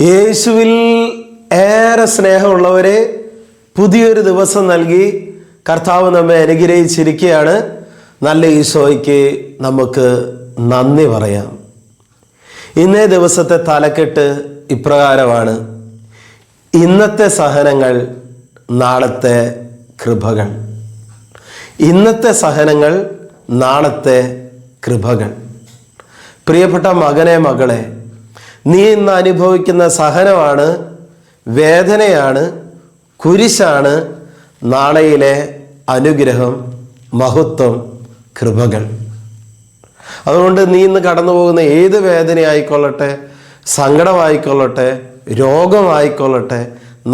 യേശുവിൽ ഏറെ സ്നേഹമുള്ളവരെ പുതിയൊരു ദിവസം നൽകി കർത്താവ് നമ്മെ അനുഗ്രഹിച്ചിരിക്കുകയാണ്. നല്ല ഈശോയ്ക്ക് നമുക്ക് നന്ദി പറയാം. ഇന്നേ ദിവസത്തെ തലക്കെട്ട് ഇപ്രകാരമാണ്. ഇന്നത്തെ സഹനങ്ങൾ നാളത്തെ കൃപകൾ. ഇന്നത്തെ സഹനങ്ങൾ നാളത്തെ കൃപകൾ. പ്രിയപ്പെട്ട മകനെ മകളെ നീ ഇന്ന് അനുഭവിക്കുന്ന സഹനമാണ് വേദനയാണ് കുരിശാണ് നാളെയിലെ അനുഗ്രഹം മഹത്വം കൃപകൾ. അതുകൊണ്ട് നീ ഇന്ന് കടന്നു പോകുന്ന ഏത് വേദനയായിക്കൊള്ളട്ടെ സങ്കടമായിക്കൊള്ളട്ടെ രോഗമായിക്കൊള്ളട്ടെ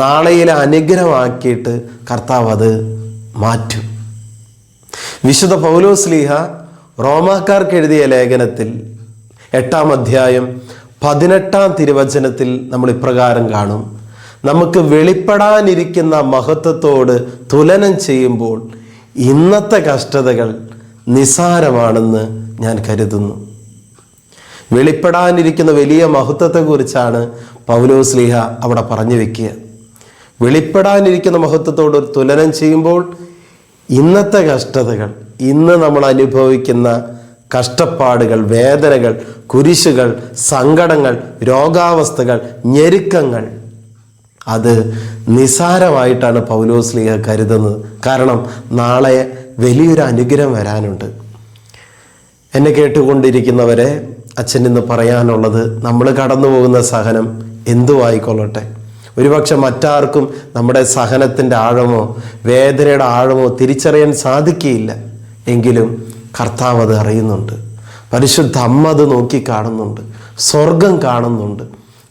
നാളെയിലെ അനുഗ്രഹമാക്കിയിട്ട് കർത്താവ് അത് മാറ്റും. വിശുദ്ധ പൗലോസ്ലീഹ റോമാക്കാർക്ക് എഴുതിയ ലേഖനത്തിൽ എട്ടാം അധ്യായം പതിനെട്ടാം തിരുവചനത്തിൽ നമ്മൾ ഇപ്രകാരം കാണും. നമുക്ക് വെളിപ്പെടാനിരിക്കുന്ന മഹത്വത്തോട് തുലനം ചെയ്യുമ്പോൾ ഇന്നത്തെ കഷ്ടതകൾ നിസാരമാണെന്ന് ഞാൻ കരുതുന്നു. വെളിപ്പെടാനിരിക്കുന്ന വലിയ മഹത്വത്തെക്കുറിച്ചാണ് പൗലോസ്ലീഹ അവിടെ പറഞ്ഞു വെക്കുക. വെളിപ്പെടാനിരിക്കുന്ന മഹത്വത്തോട് ഒരു തുലനം ചെയ്യുമ്പോൾ ഇന്നത്തെ കഷ്ടതകൾ ഇന്ന് നമ്മൾ അനുഭവിക്കുന്ന കഷ്ടപ്പാടുകൾ വേദനകൾ കുരിശുകൾ സങ്കടങ്ങൾ രോഗാവസ്ഥകൾ ഞെരുക്കങ്ങൾ. അത് നിസാരമായിട്ടാണ് പൗലോസ് പൗലോസ്ലിഹ കരുതുന്നത്. കാരണം നാളെ വലിയൊരു അനുഗ്രഹം വരാനുണ്ട്. എന്നെ കേട്ടുകൊണ്ടിരിക്കുന്നവരെ അച്ഛൻ ഇന്ന് പറയാനുള്ളത് നമ്മൾ കടന്നു പോകുന്ന സഹനം എന്തുവായിക്കൊള്ളട്ടെ? ഒരുപക്ഷെ മറ്റാർക്കും നമ്മുടെ സഹനത്തിന്റെ ആഴമോ വേദനയുടെ ആഴമോ തിരിച്ചറിയാൻ സാധിക്കുകയില്ല. എങ്കിലും കർത്താവ് അത് അറിയുന്നുണ്ട്. പരിശുദ്ധ അമ്മ അത് നോക്കി കാണുന്നുണ്ട് സ്വർഗം കാണുന്നുണ്ട്.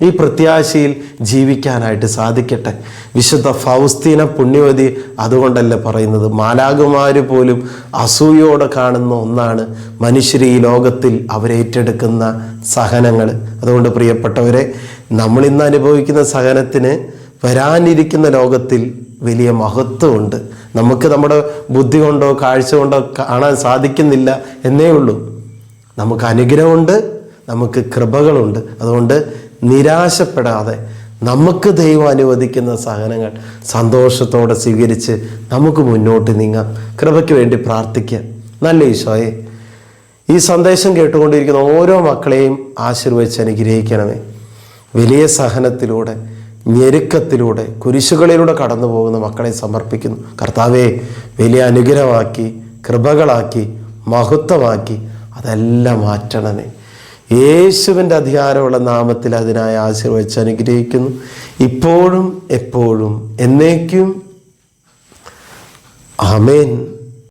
ഈ പ്രത്യാശയിൽ ജീവിക്കാനായിട്ട് സാധിക്കട്ടെ. വിശുദ്ധ ഫൗസ്തീന പുണ്യവതി അതുകൊണ്ടല്ല പറയുന്നത്? മാലാകുമാര് പോലും അസൂയോടെ കാണുന്ന ഒന്നാണ് മനുഷ്യർ ഈ ലോകത്തിൽ അവരേറ്റെടുക്കുന്ന സഹനങ്ങൾ. അതുകൊണ്ട് പ്രിയപ്പെട്ടവരെ നമ്മൾ ഇന്ന് അനുഭവിക്കുന്ന സഹനത്തിന് വരാനിരിക്കുന്ന ലോകത്തിൽ വലിയ മഹത്വമുണ്ട്. നമുക്ക് നമ്മുടെ ബുദ്ധി കൊണ്ടോ കാഴ്ച കൊണ്ടോ കാണാൻ സാധിക്കുന്നില്ല എന്നേ ഉള്ളൂ. നമുക്ക് അനുഗ്രഹമുണ്ട് നമുക്ക് കൃപകളുണ്ട്. അതുകൊണ്ട് നിരാശപ്പെടാതെ നമുക്ക് ദൈവം അനുവദിക്കുന്ന സഹനങ്ങൾ സന്തോഷത്തോടെ സ്വീകരിച്ച് നമുക്ക് മുന്നോട്ട് നീങ്ങാം. കൃപയ്ക്ക് വേണ്ടി പ്രാർത്ഥിക്കാം നല്ല ഈശോയെ ഈ സന്ദേശം കേട്ടുകൊണ്ടിരിക്കുന്ന ഓരോ മക്കളെയും ആശീർവദിച്ച് അനുഗ്രഹിക്കണമേ. വലിയ സഹനത്തിലൂടെ ഞെരുക്കത്തിലൂടെ കുരിശുകളിലൂടെ കടന്നു പോകുന്ന മക്കളെ സമർപ്പിക്കുന്നു. കർത്താവെ വലിയ അനുഗ്രഹമാക്കി കൃപകളാക്കി മഹത്വമാക്കി അതെല്ലാം മാറ്റണമേ. യേശുവിന്റെ അധികാരമുള്ള നാമത്തിൽ അതിനായി ആശീർവദിച്ച് അനുഗ്രഹിക്കുന്നു. ഇപ്പോഴും എപ്പോഴും എന്നേക്കും. ആമേൻ.